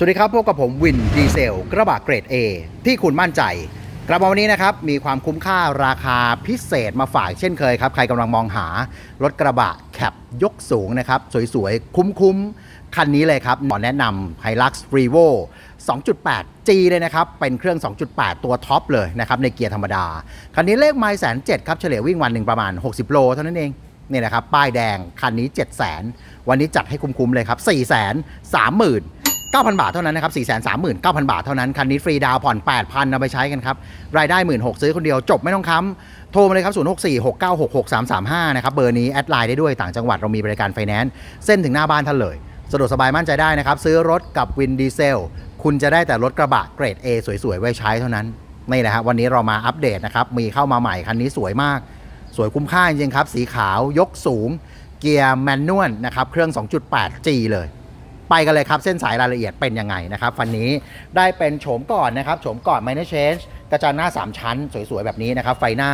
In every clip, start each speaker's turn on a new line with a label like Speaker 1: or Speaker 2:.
Speaker 1: สวัสดีครับพบกับผมวินดีเซลกระบะเกรด A ที่คุณมั่นใจกระบะวันนี้นะครับ มีความคุ้มค่าราคาพิเศษมาฝากเช่นเคยครับ ใครกำลังมองหารถกระบะแคปยกสูงนะครับ สวยๆ คุ้มๆ คันนี้เลยครับขอแนะนำ Hilux Revo 2.8G เลยนะครับ เป็นเครื่อง 2.8 ตัวท็อปเลยนะครับในเกียร์ธรรมดา คันนี้เลขไมล์แสนเจ็ดครับเฉลี่ยวิ่งวันหนึ่งประมาณ 60 โลเท่านั้นเองนี่นะครับป้ายแดงคันนี้ 7 0 0 0 0 0 วันนี้จัดให้คุ้มๆเลยครับ 4 3 0 0 0 0 9,000 บาทเท่านั้นนะครับ 439,000 บาทเท่านั้น คันนี้ฟรีดาวผ่อน 8,000 เอาไปใช้กันครับ รายได้ 16,000ซื้อคนเดียว จบไม่ต้องค้ำ โทรมาเลยครับ 0646966335 นะครับ เบอร์นี้แอดไลน์ได้ด้วยต่างจังหวัดเรามีบริการไฟแนนซ์ เส้นถึงหน้าบ้านท่านเลย สะดวกสบายมั่นใจได้นะครับ ซื้อรถกับวินดีเซล คุณจะได้แต่รถกระบะเกรด A สวยๆ ไว้ใช้เท่านั้น นี่แหละครับวันนี้เรามาอัปเดตนะครับ มีเข้ามาใหม่คันนี้สวยมาก สวยคุ้มค่าจริงครับ สีขาวยกสูง เกียร์แมนนวลนะครับ เครื่อง 2.8G เลย ไปกันเลยครับเส้นสายรายละเอียดเป็นยังไงนะครับฟันนี้ได้เป็นโฉมก่อนนะครับโฉมก่อน minor change กระจังหน้า 3 ชั้น สวยๆ แบบนี้นะครับ ไฟหน้า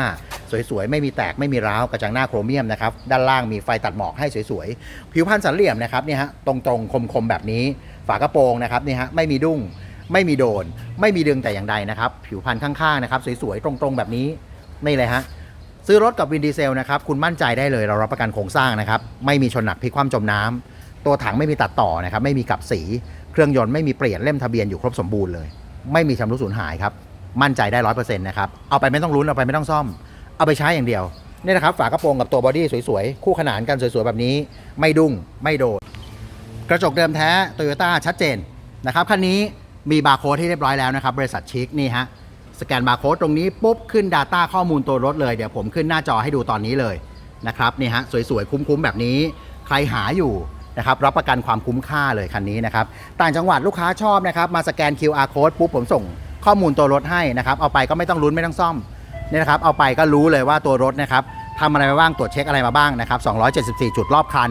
Speaker 1: สวยๆ ไม่มีแตกไม่มีร้าว กระจังหน้าโครเมียมนะครับ ด้านล่างมีไฟตัดหมอกให้สวยๆ ผิวพันธ์สันเหลี่ยมนะครับเนี่ยฮะตรงๆ คมๆ แบบนี้ ฝากระโปรงนะครับนี่ฮะไม่มีดุ้ง ไม่มีโดน ไม่มีดึงแต่อย่างใดนะครับ ผิวพันธ์ข้างๆ นะครับ สวยๆ ตรงๆ แบบนี้นี่เลยฮะซื้อรถกับวินดีเซลนะครับคุณมั่นใจได้เลยเรารับประกันโครงสร้างนะครับไม่มีชนหนักพลิกคว่ำจมน้ำ ตัวถังไม่มีตัดต่อนะครับไม่มีกับสีเครื่องยนต์ไม่มีเปลี่ยนเล่มทะเบียนอยู่ครบสมบูรณ์เลย ไม่มีชำรุดสูญหายครับมั่นใจได้ร้อยเปอร์เซ็นต์นะครับเอาไปไม่ต้องลุ้นเอาไปไม่ต้องซ่อม เอาไปใช้อย่างเดียวนี่นะครับฝากระโปรงกับตัวบอดี้สวยๆ คู่ขนานกันสวยๆ แบบนี้ ไม่ดุ้งไม่โดด กระจกเดิมแท้โตโยต้าชัดเจนนะครับคันนี้มีบาร์โค้ดที่เรียบร้อยแล้วนะครับ บริษัทชิคนี่ฮะสแกนบาร์โค้ดตรงนี้ปุ๊บขึ้น Data ข้อมูลตัวรถเลย เดี๋ยวผมขึ้นหน้าจอให้ดูตอนนี้เลยนะครับนี่ฮะสวยๆ คุ้มๆ แบบนี้ ใครหาอยู่ นะครับรับประกันความคุ้มค่าเลยคันนี้นะครับต่างจังหวัดลูกค้าชอบนะครับมาสแกน QR code ปุ๊บผมส่งข้อมูลตัวรถให้นะครับเอาไปก็ไม่ต้องลุ้นไม่ต้องซ่อมเนี่ยนะครับเอาไปก็รู้เลยว่าตัวรถนะครับทำอะไรมาบ้างตรวจเช็คอะไรมาบ้างนะครับ274 จุดรอบคัน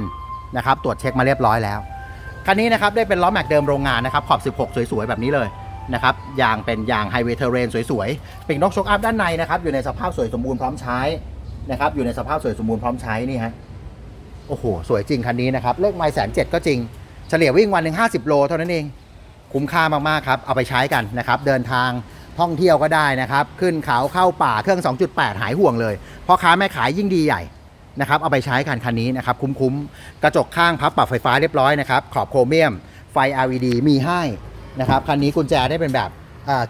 Speaker 1: นะครับตรวจเช็คมาเรียบร้อยแล้วคันนี้นะครับได้เป็นล้อแม็กเดิมโรงงานนะครับขอบ 16 สวยๆ แบบนี้เลยนะครับยางเป็นยางไฮเวย์เทเรนสวยๆปีกนกชกอัพด้านในนะครับอยู่ในสภาพสวยสมบูรณ์พร้อมใช้นะครับอยู่ในสภาพสวยสมบูรณ์พร้อมใช้นี่ฮะ โอ้โห สวยจริงคันนี้นะครับ เลขไมล์แสนเจ็ดก็จริง เฉลี่ยวิ่งวันหนึ่ง50 โลเท่านั้นเอง คุ้มค่ามาก ๆ ครับ เอาไปใช้กันนะครับ เดินทางท่องเที่ยวก็ได้นะครับ ขึ้นเขาเข้าป่าเครื่อง 2.8 หายห่วงเลยพ่อค้าแม่ขายยิ่งดีใหญ่นะครับ เอาไปใช้กันคันนี้นะครับ คุ้มๆ กระจกข้างพับปรับไฟฟ้าเรียบร้อยนะครับ ขอบโครเมียม ไฟ LED มีให้นะครับ คันนี้กุญแจได้เป็นแบบ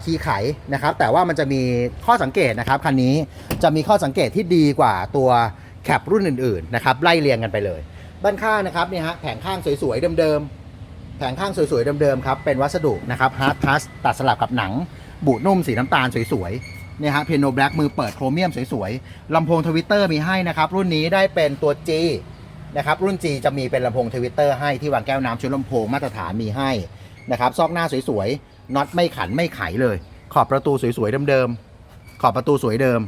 Speaker 1: คีย์ไขนะครับ แต่ว่ามันจะมีข้อสังเกตนะครับ คันนี้จะมีข้อสังเกตที่ดีกว่าตัว แคปรุ่นอื่นๆนะครับไล่เรียงกันไปเลยด้านข้างนะครับเนี่ยฮะแผงข้างสวยๆเดิมๆแผงข้างสวยๆเดิมๆครับเป็นวัสดุนะครับฮาร์ดทัสตัดสลับกับหนัง บุนุ่มสีน้ำตาลสวยๆเนี่ยฮะเพียโนแบล็กมือเปิดโครเมียมสวยๆลำโพงทวิตเตอร์มีให้นะครับรุ่นนี้ได้เป็นตัว G นะครับรุ่น G จะมีเป็นลำโพงทวิตเตอร์ให้ที่วางแก้วน้ำชุดลำโพงมาตรฐานมีให้นะครับซอกหน้าสวยๆน็อตไม่ขันไม่ไขเลย ขอบประตูสวยๆเดิมๆขอบประตูสวยเดิม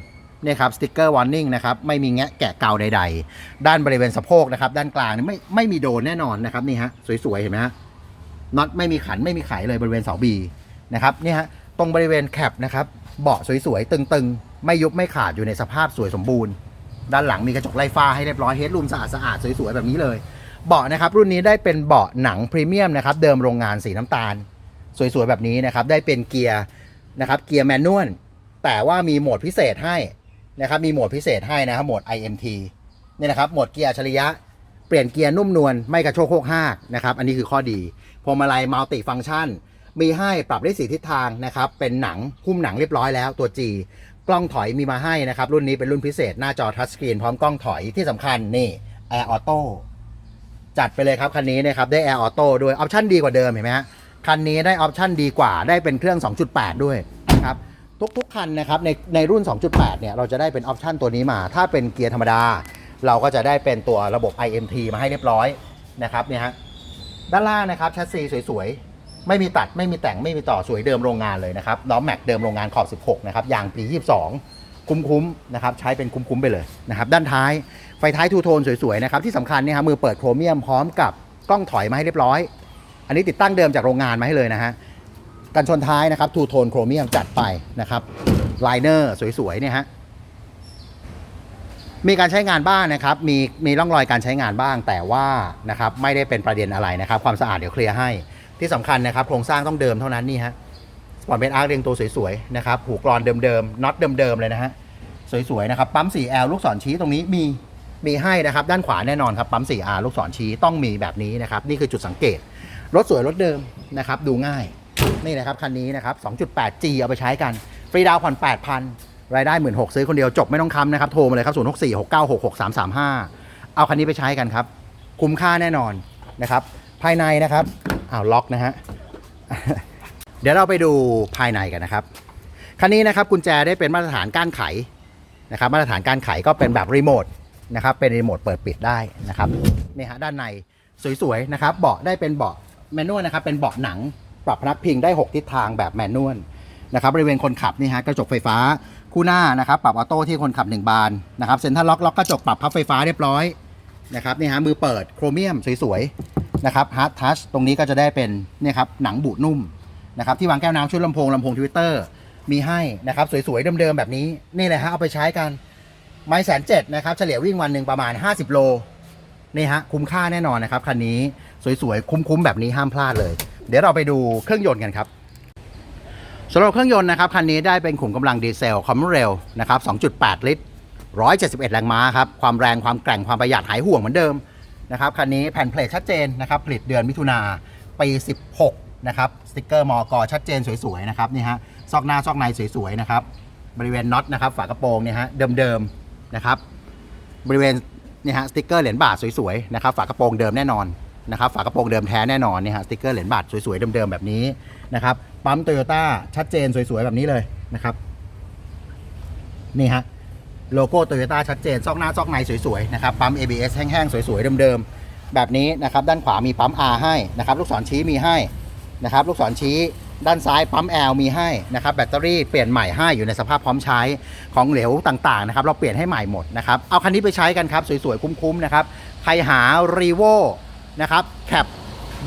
Speaker 1: เนี่ยครับสติ๊กเกอร์วอร์นิ่งนะครับไม่มีแงะแกะเกาใด ๆ ด้านบริเวณสะโพกนะครับ ด้านกลางไม่ไม่มีโดนแน่นอนนะครับนี่ฮะสวยๆเห็นไหมฮะน็อตไม่มีขันไม่มีไขเลยบริเวณเสาบีนะครับนี่ฮะตรงบริเวณแคปนะครับเบาะสวยๆตึงๆ ไม่ยุบไม่ขาดอยู่ในสภาพสวยสมบูรณ์ ด้านหลังมีกระจกไล่ฟ้าให้เรียบร้อยเฮดรูมสะอาดสะอาดๆสวยๆแบบนี้เลยเบาะนะครับรุ่นนี้ได้เป็นเบาะหนังพรีเมียมนะครับเดิมโรงงานสีน้ำตาล สวยๆแบบนี้นะครับได้เป็นเกียร์นะครับเกียร์แมนนวลแต่ว่ามีโหมดพิเศษให้ นะครับมีโหมดพิเศษให้นะครับโหมด IMT เนี่ยนะครับโหมดเกียร์อัจฉริยะ เปลี่ยนเกียร์นุ่มนวลไม่กระโชกโคกหากนะครับอันนี้คือข้อดีพวงมาลัยมัลติฟัง c t ชัน มีให้ปรับได้สีทิศทางนะครับเป็นหนังหุ้มหนังเรียบร้อยแล้วตัว G กล้องถอยมีมาให้นะครับรุ่นนี้เป็นรุ่นพิเศษหน้าจอทัชสกรีนพร้อมกล้องถอยที่สำคัญนี่ Air Auto จัดไปเลยครับ คันนี้นะครับได้ Air Auto ด้วยออปชั่นดีกว่าเดิมเห็นไหมฮะคันนี้ได้ออปชั่นดีกว่าได้เป็นเครื่อง 2.8 ด้วยนะครับ ทุกๆคันนะครับในในรุ่น 2.8 เนี่ยเราจะได้เป็นออปชั่นตัวนี้มา ถ้าเป็นเกียร์ธรรมดา เราก็จะได้เป็นตัวระบบ IMT มาให้เรียบร้อยนะครับเนี่ยฮะด้านล่างนะครับแชสซีสวยๆ ไม่มีตัดไม่มีแต่งไม่มีต่อสวยเดิมโรงงานเลยนะครับล้อแม็กเดิมโรงงานขอบ 16 นะครับยางปี 22 คุ้มๆนะครับใช้เป็นคุ้มๆไปเลยนะครับด้านท้ายไฟท้ายทูโทนสวยๆนะครับที่สำคัญเนี่ยครับมือเปิดโครเมียมพร้อมกับกล้องถอยมาให้เรียบร้อย อันนี้ติดตั้งเดิมจากโรงงานมาให้เลยนะฮะ กันชนท้ายนะครับทูโทนโครเมียมจัดไปนะครับไลเนอร์สวยๆเนี่ยฮะมีการใช้งานบ้างนะครับมีมีร่องรอยการใช้งานบ้าง แต่ว่านะครับไม่ได้เป็นประเด็นอะไรนะครับ ความสะอาดเดี๋ยวเคลียร์ให้ ที่สำคัญนะครับ โครงสร้างต้องเดิมเท่านั้นนี่ฮะสปอร์ตเบนอาร์เรียงตัวสวยๆนะครับหูกรอนเดิมๆน็อตเดิมๆเลยนะฮะสวยๆนะครับปั๊ม 4L ลูกศรชี้ตรงนี้มีมีให้นะครับด้านขวาแน่นอนครับปั๊ม 4R ลูกศรชี้ต้องมีแบบนี้นะครับนี่คือจุดสังเกตรถสวยรถเดิมนะครับดูง่าย นี่นะครับคันนี้นะครับ 2.8G เอาไปใช้กัน ฟรีดาวน์ผ่อน 8,000 รายได้ 1 6 0 0ซื้อคนเดียวจบไม่ต้องค้ำนะครับ โทรมาเลยครับ 0 6 4 6 9 6 6 3 3 5 เอาคันนี้ไปใช้กันครับ คุ้มค่าแน่นอนนะครับ ภายในนะครับอ้าวล็อกนะฮะ เดี๋ยวเราไปดูภายในกันนะครับ คันนี้นะครับกุญแจได้เป็นมาตรฐานก้านไขนะครับ มาตรฐานการไขก็เป็นแบบรีโมทนะครับ เป็นรีโมทเปิดปิดได้นะครับนี่ฮะด้านในสวยๆนะครับ เบาะได้เป็นเบาะแมนนวลนะครับ เป็นเบาะหนัง ปรับพนักพิงได้ 6 ทิศทางแบบแมนนวลนะครับบริเวณคนขับนี่ฮะกระจกไฟฟ้าคู่หน้านะครับปรับออโต้ที่คนขับ 1 บานนะครับเซ็นทรัลล็อกล็อกกระจกปรับพับไฟฟ้าเรียบร้อยนะครับนี่ฮะมือเปิดโครเมียมสวยๆนะครับฮาร์ดทัชตรงนี้ก็จะได้เป็นเนี่ยครับหนังบุนุ่มนะครับที่วางแก้วน้ำชุดลำโพงลำโพงทวิตเตอร์มีให้นะครับสวยๆเดิมๆแบบนี้นี่เลยฮะเอาไปใช้กันไม่แสนเจ็ดนะครับเฉลี่ยวิ่งวันหนึ่งประมาณ 50 โลนี่ฮะคุ้มค่าแน่นอนนะครับคันนี้สวยๆคุ้มๆแบบนี้ห้ามพลาดเลย เดี๋ยวเราไปดูเครื่องยนต์กันครับสำหรับเครื่องยนต์นะครับคันนี้ได้เป็นขุมกำลังดีเซลคอมเร็วนะครับ 2.8 ลิตร 171 แรงม้าครับ ความแรงความแกร่งความประหยัดหายห่วงเหมือนเดิมนะครับคันนี้แผ่นเพลทชัดเจนนะครับผลิตเดือนมิถุนาปี 16 นะครับสติกเกอร์มอกอชัดเจนสวยๆนะครับนี่ฮะซอกหน้าซอกในสวยๆนะครับบริเวณน็อตนะครับฝากระโปรงเนี่ยฮะเดิมๆนะครับบริเวณนี่ฮะสติกเกอร์เหรียญบาทสวยๆนะครับฝากระโปรงเดิมแน่นอน นะครับฝากระโปรงเดิมแท้แน่นอนเนี่ยฮะสติกเกอร์เหรียญบาทสวยๆเดิมๆแบบนี้นะครับปั๊มโตโยต้าชัดเจนสวยๆแบบนี้เลยนะครับนี่ฮะโลโก้โตโยต้าชัดเจนซอกหน้าซอกในสวยๆนะครับปั๊ม ABS แห้งๆสวยๆเดิมๆแบบนี้นะครับด้านขวามีปั๊ม R ให้นะครับลูกศรชี้มีให้นะครับลูกศรชี้ด้านซ้ายปั๊ม L มีให้นะครับแบตเตอรี่เปลี่ยนใหม่ให้อยู่ในสภาพพร้อมใช้ของเหลวต่างๆนะครับเราเปลี่ยนให้ใหม่หมดนะครับเอาคันนี้ไปใช้กันครับสวยๆคุ้มๆนะครับใครหา r e v o นะครับแคป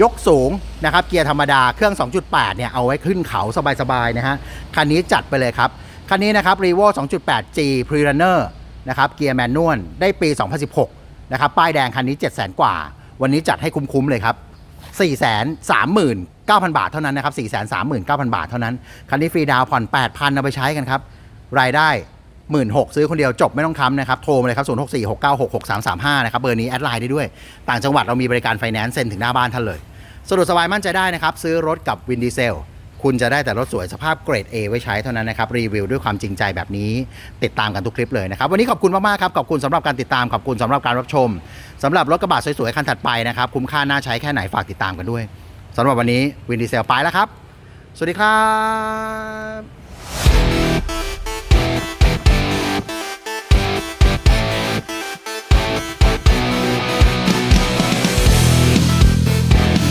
Speaker 1: ยกสูงนะครับเกียร์ธรรมดาเครื่อง 2.8 เนี่ยเอาไว้ขึ้นเขาสบายๆนะฮะคันนี้จัดไปเลยครับ คันนี้นะครับ r e v o 2.8G Pre-Runner นะครับเกียร์แมนนวลได้ปี 2016 นะครับ ป้ายแดงคันนี้ 700,000 กว่า วันนี้จัดให้คุ้มๆเลยครับ 439,000 บาทเท่านั้นนะครับ 439,000 บาทเท่านั้น คันนี้ฟรีดาวผ่อน 8,000 เอาไปใช้กันครับ รายได้ 16,000ซื้อคนเดียวจบไม่ต้องค้ำนะครับ โทรมาเลยครับ0 6 4 6 9 6 6 3 3 5นะครับ เบอร์นี้แอดไลน์ได้ด้วย ต่างจังหวัดเรามีบริการไฟแนนซ์เซ็นถึงหน้าบ้านท่านเลยสะดวกสบายมั่นใจได้นะครับ ซื้อรถกับวินดีเซลคุณจะได้แต่รถสวยสภาพเกรด A ไว้ใช้เท่านั้นนะครับ รีวิวด้วยความจริงใจแบบนี้ ติดตามกันทุกคลิปเลยนะครับ วันนี้ขอบคุณมาก ๆ ครับ ขอบคุณสำหรับการติดตาม ขอบคุณสำหรับการรับชมสำหรับรถกระบะสวย ๆ คันถัดไปนะครับ คุ้มค่าน่าใช้แค่ไหนฝากติดตามกันด้วยสำหรับวันนี้วินดีเซลไปแล้วครับ สวัสดีครับ